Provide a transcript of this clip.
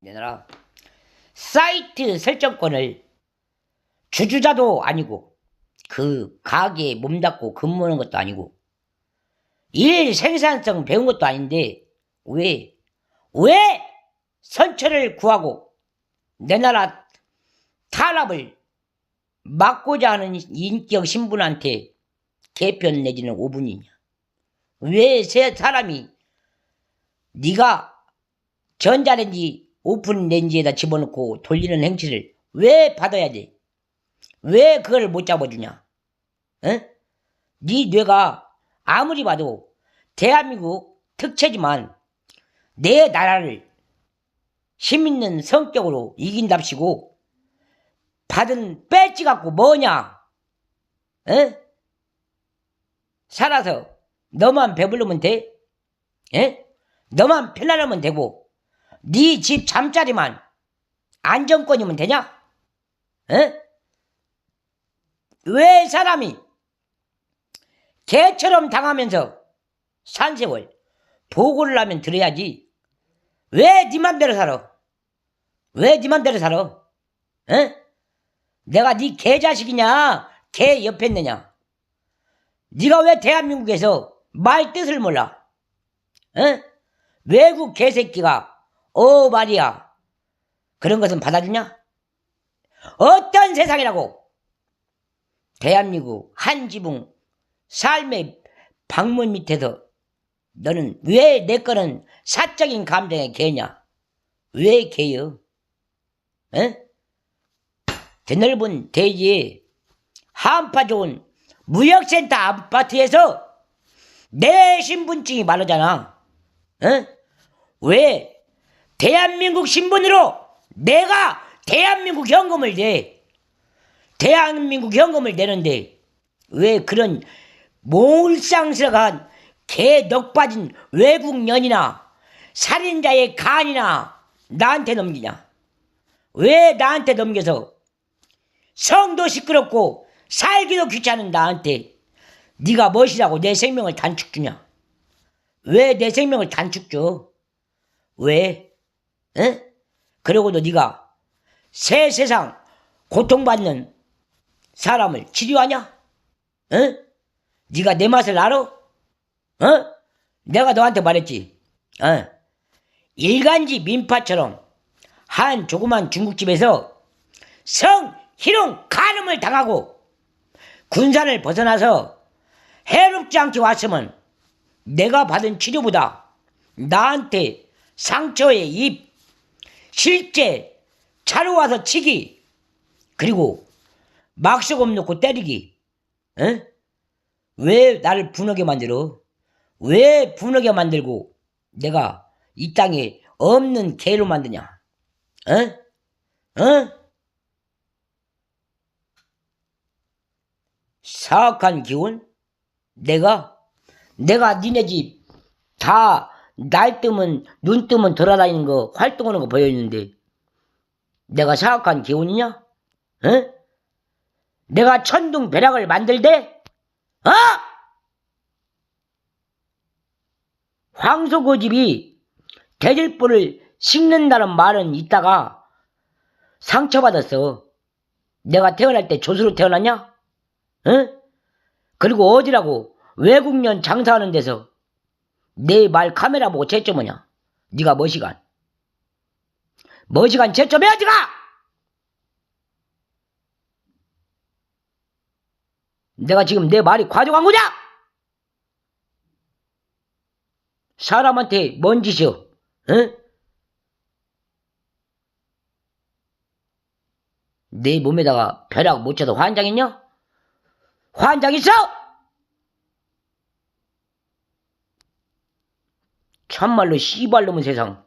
내놔라. 사이트 설정권을 주주자도 아니고 그 가게에 몸담고 근무하는 것도 아니고 일 생산성 배운 것도 아닌데 왜, 왜 선처를 구하고 내 나라 탄압을 막고자 하는 인격 신분한테 개편 내지는 5분이냐? 왜세 사람이 네가 전자레인지 오픈 렌지에다 집어넣고 돌리는 행치를 왜 받아야 돼? 왜 그걸 못 잡아주냐? 응? 네 뇌가 아무리 봐도 대한민국 특채지만 내 나라를 힘있는 성격으로 이긴답시고 받은 배지 갖고 뭐냐? 응? 살아서 너만 배부르면 돼? 예? 너만 편안하면 되고 네 집 잠자리만 안정권이면 되냐? 에? 왜 사람이 개처럼 당하면서 산 세월 보고를 하면 들어야지 왜 네 맘대로 살아? 왜 네 맘대로 살아? 에? 내가 네 개자식이냐? 개 옆에 있느냐? 네가 왜 대한민국에서 말 뜻을 몰라? 에? 외국 개새끼가 어 말이야 그런 것은 받아주냐? 어떤 세상이라고 대한민국 한 지붕 삶의 방문 밑에서 너는 왜 내 거는 사적인 감정의 개냐? 왜 개요? 에? 드넓은 대지에 한파 좋은 무역센터 아파트에서 내 신분증이 마르잖아. 어? 왜 대한민국 신분으로 내가 대한민국 현금을 내 대한민국 현금을 내는데 왜 그런 몰상스러한 개 넉빠진 외국 년이나 살인자의 간이나 나한테 넘기냐? 왜 나한테 넘겨서 성도 시끄럽고 살기도 귀찮은 나한테 네가 멋이라고 내 생명을 단축 주냐? 왜 내 생명을 단축 줘? 왜? 에? 그러고도 네가 새 세상 고통받는 사람을 치료하냐? 에? 네가 내 맛을 알아? 어? 내가 너한테 말했지. 어? 일간지 민파처럼 한 조그만 중국집에서 성희롱 간음을 당하고 군산을 벗어나서 해롭지 않게 왔으면 내가 받은 치료보다 나한테 상처에 입, 실제 차로 와서 치기, 그리고 막수검 놓고 때리기, 에? 왜 나를 분하게 만들어? 왜 분하게 만들고 내가 이 땅에 없는 개로 만드냐? 어? 어? 사악한 기운? 내가 내가 니네 집 다 날 뜨면 눈 뜨면 돌아다니는 거 활동하는 거 보여 있는데 내가 사악한 기운이냐? 어? 내가 천둥 벼락을 만들대? 어? 황소고집이 대질보를 씹는다는 말은 있다가 상처받았어. 내가 태어날 때 조수로 태어났냐? 어? 그리고 어디라고 외국년 장사하는 데서 내 말 카메라 보고 채점하냐? 네가 뭐 시간? 뭐 시간 채점해야 지 가! 내가 지금 내 말이 과도한 거냐? 사람한테 뭔 짓이여? 응? 내 몸에다가 벼락 못 쳐도 환장했냐? 환장 있어? 참말로 씨발놈의 세상.